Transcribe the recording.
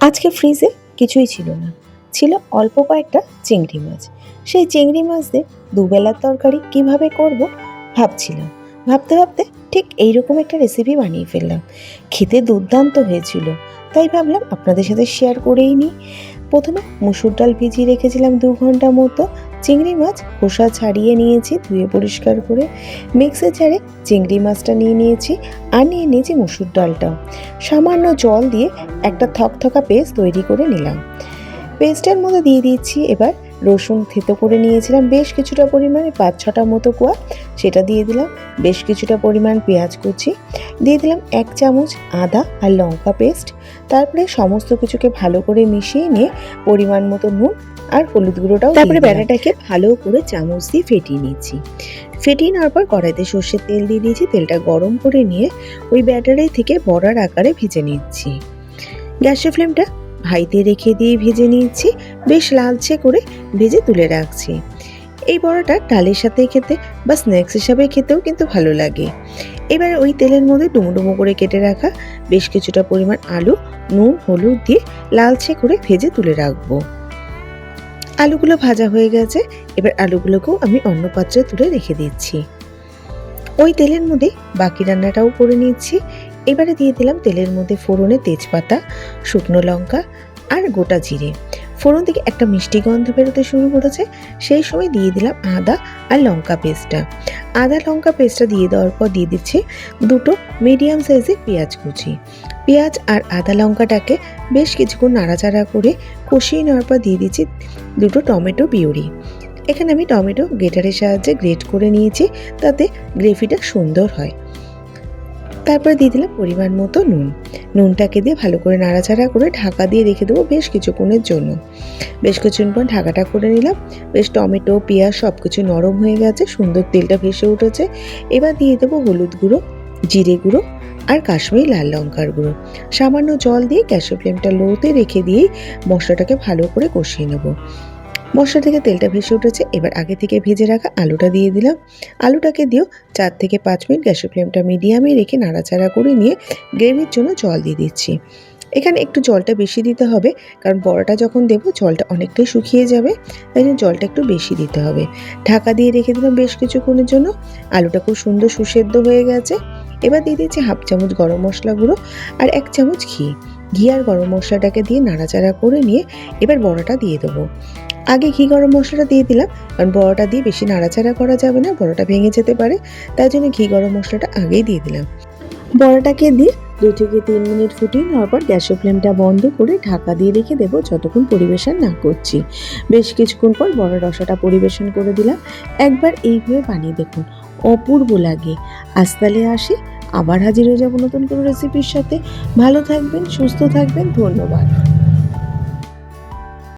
আজকে ফ্রিজে কিছুই ছিল না। ছিল অল্প কয়েকটা চিংড়ি মাছ। সেই চিংড়ি মাছ দিয়ে দুবেলার তরকারি কীভাবে করব ভাবছিলাম। ভাবতে ভাবতে ঠিক এইরকম একটা রেসিপি বানিয়ে ফেললাম। খেতে দুর্দান্ত হয়েছিল। তাই ভাবলাম আপনাদের সাথে শেয়ার করেই নিই। প্রথমে মুসুর ডাল ভিজিয়ে রেখেছিলাম দু ঘণ্টা মতো। চিংড়ি মাছ খোসা ছাড়িয়ে নিয়েছি, ধুয়ে পরিষ্কার করে। মিক্সে ছাড়ে চিংড়ি মাছটা নিয়ে নিয়েছি আর নিয়ে নিয়েছি মুসুর ডালটাও। সামান্য জল দিয়ে একটা থকথকা পেস্ট তৈরি করে নিলাম। পেস্টের মধ্যে দিয়ে দিচ্ছি এবার রসুন থেতো করে নিয়েছিলাম, বেশ কিছুটা পরিমাণে, পাঁচ ছটা মতো কোয়া সেটা দিয়ে দিলাম, বেশ কিছুটা পরিমাণ পেঁয়াজ কুচি, দিয়ে দিলাম এক চামচ আদা আর লঙ্কা পেস্ট। তারপরে সমস্ত কিছুকে ভালো করে মিশিয়ে নিয়ে পরিমাণ মতো নুন আর হলুদ গুঁড়োটাও তারপরে ব্যাটাটাকে ভালো করে চামচ দিয়ে ফেটিয়ে নিচ্ছি ফেটিয়ে নেওয়ার পর কড়াইতে সর্ষের তেল দিয়ে দিয়েছি তেলটা গরম করে নিয়ে ওই ব্যাটারি থেকে বড়ার আকারে ভেজে নিচ্ছি। গ্যাসের ফ্লেমটা হাইতে রেখে দিয়ে ভেজে নিচ্ছি বেশ লালচে করে ভেজে তুলে রাখছি। এই বড়াটা ডালের সাথে খেতে বা স্ন্যাক্স হিসাবে খেতেও কিন্তু ভালো লাগে। এবার ওই তেলের মধ্যে ডুমো ডুমো করে কেটে রাখা বেশ কিছুটা পরিমাণ আলু নুন হলুদ দিয়ে লালচে করে ভেজে তুলে রাখব। আলুগুলো ভাজা হয়ে গেছে। এবার আলুগুলোকেও আমি অন্য পাত্রে তুলে রেখে দিচ্ছি। ওই তেলের মধ্যে বাকি রান্নাটাও করে নিচ্ছি। এবারে দিয়ে দিলাম তেলের মধ্যে ফোড়নে তেজপাতা, শুকনো লঙ্কা আর গোটা জিরে। ফোড়ন থেকে একটা মিষ্টি গন্ধ বেরোতে শুরু করেছে। সেই সময় দিয়ে দিলাম আদা আর লঙ্কা পেস্টটা। আদা লঙ্কা পেস্টটা দিয়ে দেওয়ার পর দিয়ে দিচ্ছি দুটো মিডিয়াম সাইজের পেঁয়াজ কুচি। পেঁয়াজ আর আদা লঙ্কাটাকে বেশ কিছুক্ষণ নাড়াচাড়া করে কষিয়ে নেওয়ার পর দিয়ে দিচ্ছি দুটো টমেটো পিউরি। এখানে আমি টমেটো গ্রেটারের সাহায্যে গ্রেট করে নিয়েছি, তাতে গ্রেভিটা সুন্দর হয়। তারপর দিয়ে দিলাম পরিমাণ মতো নুন। নুনটাকে দিয়ে ভালো করে নাড়াচাড়া করে ঢাকা দিয়ে রেখে দেবো বেশ কিছুক্ষণের জন্য। বেশ কিছুক্ষণ পর ঢাকাটা করে নিলাম। বেশ টমেটো, পেঁয়াজ সব কিছু নরম হয়ে গেছে, সুন্দর তেলটা ভেসে উঠেছে। এবার দিয়ে দেবো হলুদ গুঁড়ো, জিরে গুঁড়ো আর কাশ্মীরি লাল লঙ্কার গুঁড়ো। সামান্য জল দিয়ে গ্যাসের ফ্লেমটা লোতে রেখে দিয়ে মশলাটাকে ভালো করে কষিয়ে নেব। মশলা থেকে তেলটা ভেসে উঠেছে, এবার আগে থেকে ভেজে রাখা আলুটা দিয়ে দিলাম। আলুটাকে দিয়েও চার থেকে পাঁচ মিনিট গ্যাসের ফ্লেমটা মিডিয়ামে রেখে নাড়াচাড়া করে নিয়ে গ্রেভির জন্য জল দিয়ে দিচ্ছি। এখানে একটু জলটা বেশি দিতে হবে, কারণ বড়াটা যখন দেবো জলটা অনেকটাই শুকিয়ে যাবে, তাই জন্য জলটা একটু বেশি দিতে হবে। ঢাকা দিয়ে রেখে দিলাম বেশ কিছুক্ষণের জন্য, আলুটা খুব সুন্দর সুসেদ্ধ হয়ে গেছে। এবার দিয়ে দিচ্ছি হাফ চামচ গরম মশলা গুঁড়ো আর এক চামচ ঘি। ঘি আর গরম মশলাটাকে দিয়ে নাড়াচাড়া করে নিয়ে এবার বড়াটা দিয়ে দেবো। আগে ঘি গরম মশলাটা দিয়ে দিলাম, কারণ বড়াটা দিয়ে বেশি নাড়াচাড়া করা যাবে না, বড়াটা ভেঙে যেতে পারে, তাই জন্য ঘি গরম মশলাটা আগেই দিয়ে দিলাম। বড়াটাকে দিয়ে দু থেকে তিন মিনিট ফুটিয়ে নেওয়ার পর গ্যাসের ফ্লেমটা বন্ধ করে ঢাকা দিয়ে রেখে দেবো যতক্ষণ পরিবেশন না করছি। বেশ কিছুক্ষণ পর বড় রসাটা পরিবেশন করে দিলাম। একবার এইভাবে বানিয়ে দেখুন, অপূর্ব লাগে। আজ তাহলে আসি, আবার হাজির হয়ে যাব নতুন কোনো রেসিপির সাথে। ভালো থাকবেন, সুস্থ থাকবেন, ধন্যবাদ।